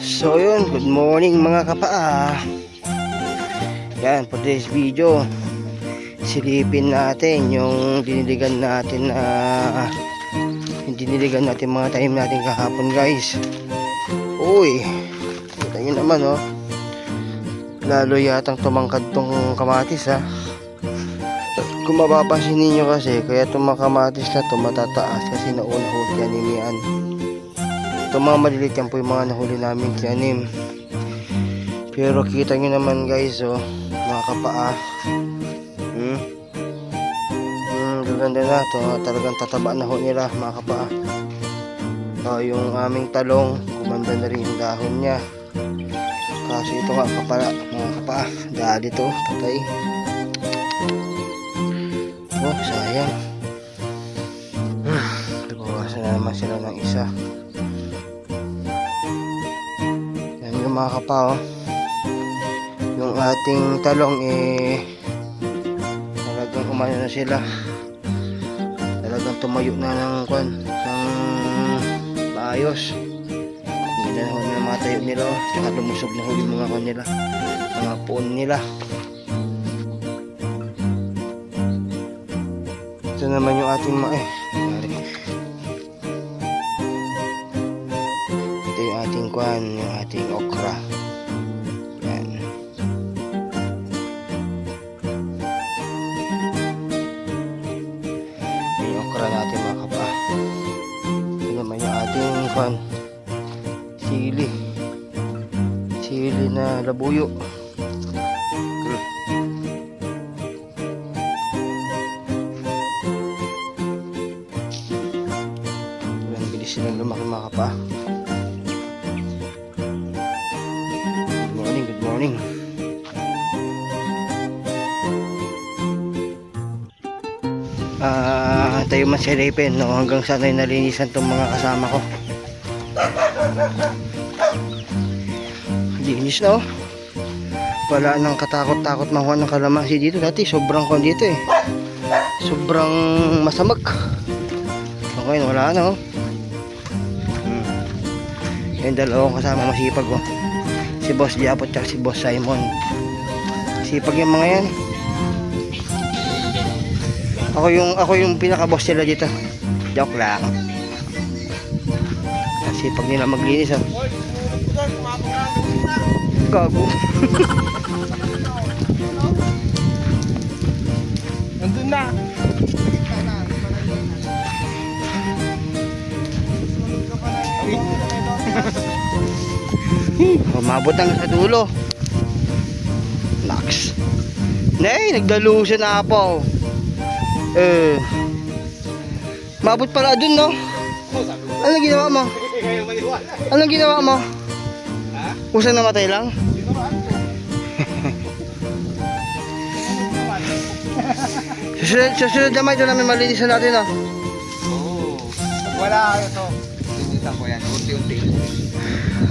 So yun, good morning mga kapaa. Yan, for this video, silipin natin yung diniligan natin na yung diniligan natin mga time natin kahapon guys. Uy, kita nyo naman oh. Lalo yatang tumangkad tong kamatis ha. Kung mapapansin ninyo kasi, kaya itong mga kamatis na to matataas kasi nauna ho tiyanim yan. Itong mga maliliit yan po yung mga nahuli namin tiyanim. Pero kita nyo naman guys, oh, mga kapaa. Hmm? Hmm, gaganda na to. Talagang tataba na ho nila mga kapaa. Oh, yung aming talong, kumanda na rin dahon niya. Kaso ito nga kapala, mga kapaa. Dali to, patay. Oh, sayang. Nabawasan na naman sila ng isa. Mga kapa, oh. Yung ating talong, eh, talagang umano na sila. Talagang tumayo na ng kwan, ng maayos. Hindi na ho na mga tayo nila, oh. Tsaka lumusog na yung mga kwan nila, mga puon nila. Ito naman yung ating ma... Eh, yung ating kwan, yung ating okra. Yan. Yung okra natin mga kapa. Ito naman yung ating kwan. Sili. Sili na labuyo. Ang bilis silang lumaki mga kapa. Morning. Ah, tayo man si Repen, no? Hanggang sana ay nalinisan tong mga kasama ko. Linis na, oh. Wala nang katakot-takot makuha ng kalamansi dito. Dati, sobrang kon dito, eh. Sobrang masamag. Okay, wala na, oh. Hmm. Yung dalawang kasama masipag, oh. Si Boss Diapot at si Boss Simon. Sipag yung mga yan. Ako yung ako yung pinaka-boss nila dito. Joke lang. Ang Sipag nila maglinis, oh. Gago. Nandun na. Umabot hanggang sa dulo. Nax. Nay, nagdalusan na po. Eh. Mabot pala dun, no? Anong ginawa mo? Anong ginawa mo? Ha? Usa namatay lang? Susunod, susunod naman ito namin malinisan natin? Oo. Pag wala kayo to, linisan ko yan. Unti-unti.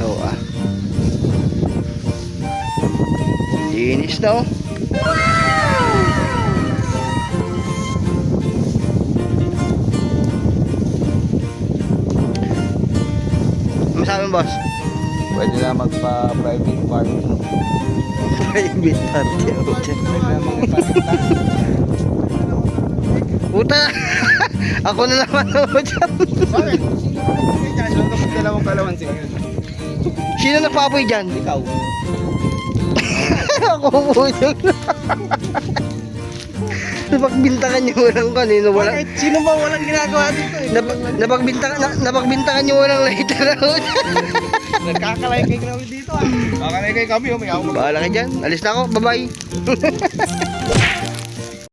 Oo, ah. Linis na, oh. Ano sabi mo, boss? Pwede na magpa-private party. Private party ako dyan. Pwede na magpa-private Puta! ako na naman ako dyan. Bakit? Sino? Sino nagpapoy dyan? Ikaw. Ako po yun. Napagbintangan niyo walang kanino walang Bakit? Sino ba walang ginagawa dito eh? nap, napagbintangan na, napagbintangan niyo walang lighter ako dyan. Nagkakalay kami dito ah. Kakalay kami, umiyaw mo. Bahala ka dyan. Alis na ako. Bye-bye.